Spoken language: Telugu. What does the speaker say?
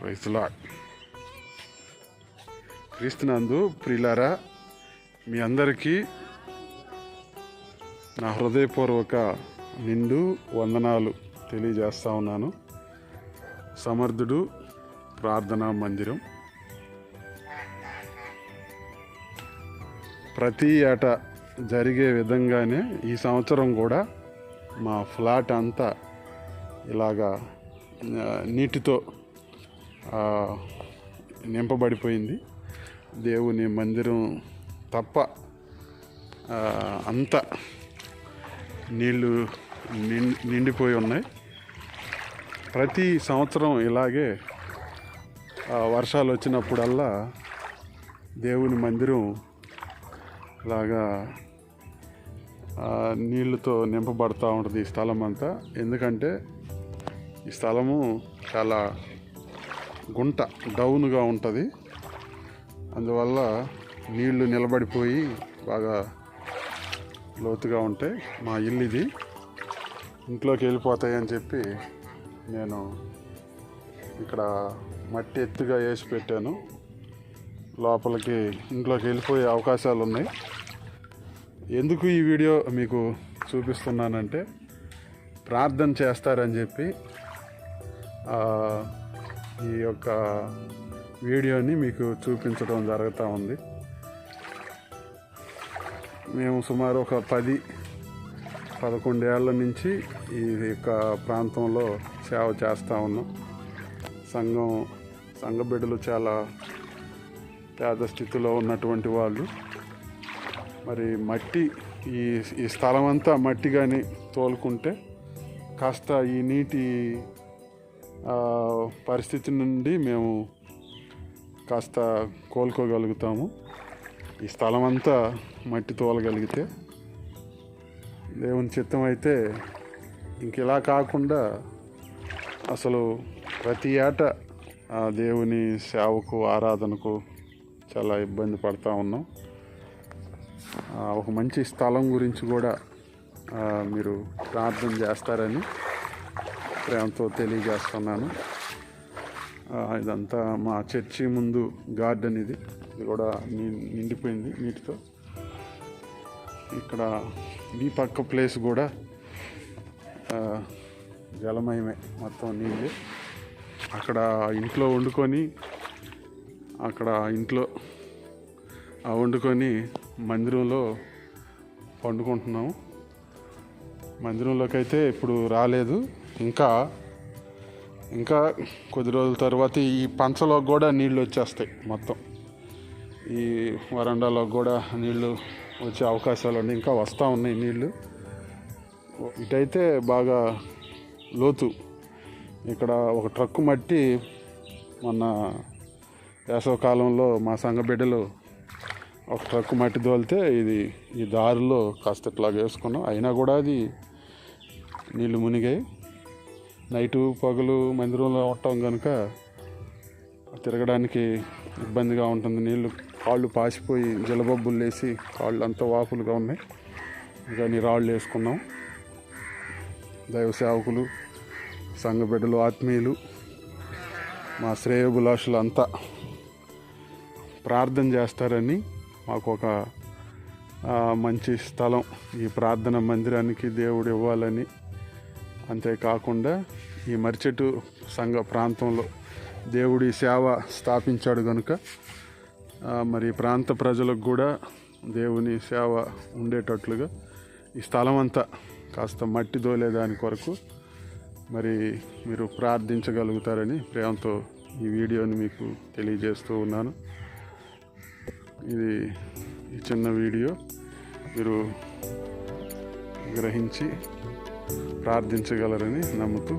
ప్రైస్లా క్రీస్తునందు ప్రిలారా మీ అందరికీ నా హృదయపూర్వక నిండు వందనాలు తెలియజేస్తా ఉన్నాను. సమర్థుడు ప్రార్థనా మందిరం. ప్రతి ఏటా జరిగే విధంగానే ఈ సంవత్సరం కూడా మా ఫ్లాట్ అంతా ఇలాగా నీటితో నింపబడిపోయింది. దేవుని మందిరం తప్ప అంత అంతా నీళ్ళు నిండి నిండిపోయి ఉన్నాయి. ప్రతి సంవత్సరం ఇలాగే వర్షాలు వచ్చినప్పుడల్లా దేవుని మందిరం ఇలాగా నీళ్ళతో నింపబడుతూ ఉంటుంది ఈ స్థలం అంతా. ఎందుకంటే ఈ స్థలము చాలా గుంట డౌన్గా ఉంటుంది. అందువల్ల నీళ్ళు నిలబడిపోయి బాగా లోతుగా ఉంటాయి మా ఇల్లు ఇది. ఇంట్లోకి వెళ్ళిపోతాయి అని చెప్పి నేను ఇక్కడ మట్టి ఎత్తుగా వేసి పెట్టాను. లోపలికి ఇంట్లోకి వెళ్ళిపోయే అవకాశాలు ఉన్నాయి. ఎందుకు ఈ వీడియో మీకు చూపిస్తున్నానంటే ప్రార్థన చేస్తారని చెప్పి ఈ యొక్క వీడియోని మీకు చూపించడం జరుగుతూ ఉంది. మేము సుమారు ఒక పది పదకొండేళ్ళ నుంచి ఈ యొక్క ప్రాంతంలో సేవ చేస్తూ ఉన్నాం. సంఘం సంఘ బిడ్డలు చాలా పేద స్థితిలో ఉన్నటువంటి వాళ్ళు. మరి మట్టి ఈ ఈ స్థలం అంతా మట్టి కానీ తోలుకుంటే కాస్త ఈ నీటి పరిస్థితి నుండి మేము కాస్త కోలుకోగలుగుతాము. ఈ స్థలం అంతా మట్టి తోలగలిగితే దేవుని చిత్తం అయితే ఇంకెలా కాకుండా అసలు ప్రతి ఏట ఆ దేవుని సేవకు ఆరాధనకు చాలా ఇబ్బంది పడతా ఉన్నాం. ఒక మంచి స్థలం గురించి కూడా మీరు ప్రార్థన చేస్తారని ప్రేమతో తెలియజేస్తున్నాను. ఇదంతా మా చర్చి ముందు గార్డెన్ ఇది. ఇది కూడా ని- నిండిపోయింది నీటితో. ఇక్కడ ఈ పక్క ప్లేస్ కూడా జలమయమే మొత్తం నీళ్ళు అక్కడ ఇంట్లో వండుకొని అక్కడ ఇంట్లో వండుకొని మందిరంలో వండుకుంటున్నాము మందిరంలోకి అయితే ఇప్పుడు రాలేదు. ఇంకా ఇంకా కొద్ది రోజుల తర్వాత ఈ పంచలో కూడా నీళ్ళు వచ్చేస్తాయి మొత్తం. ఈ వరండాలో కూడా నీళ్ళు వచ్చే అవకాశాలు ఉన్నాయి ఇంకా వస్తూ ఉన్నాయి నీళ్ళు. ఇటైతే బాగా లోతు. ఇక్కడ ఒక ట్రక్కు మట్టి మొన్న వేసవకాలంలో మా సంఘ బిడ్డలు ఒక ట్రక్కు మట్టి తోలితే ఇది ఈ దారిలో కాస్త ఇట్లా వేసుకున్నాం. అయినా కూడా అది నీళ్ళు మునిగాయి. నైటు పగలు మందిరంలో ఉండటం కనుక తిరగడానికి ఇబ్బందిగా ఉంటుంది. నీళ్ళు కాళ్ళు పాసిపోయి జలబొబ్బులు వేసి కాళ్ళు అంతా వాపులుగా ఉన్నాయి. కానీ రాళ్ళు వేసుకున్నాం. దైవ సేవకులు సంఘ బిడ్డలు ఆత్మీయులు మా శ్రేయోభిలాషులు అంతా ప్రార్థన చేస్తారని మాకు ఒక మంచి స్థలం. ఈ ప్రార్థన మందిరానికి దేవుడు ఇవ్వాలని అంతేకాకుండా ఈ మరిచెట్టు సంఘ ప్రాంతంలో దేవుడి సేవ స్థాపించాడు కనుక మరి ప్రాంత ప్రజలకు కూడా దేవుని సేవ ఉండేటట్లుగా ఈ స్థలం అంతా కాస్త మట్టి దోలే దాని కొరకు మరి మీరు ప్రార్థించగలుగుతారని ప్రేమతో ఈ వీడియోని మీకు తెలియజేస్తూ ఉన్నాను. ఇది ఈ చిన్న వీడియో మీరు గ్రహించి ప్రార్థించగలరని నమ్ముతూ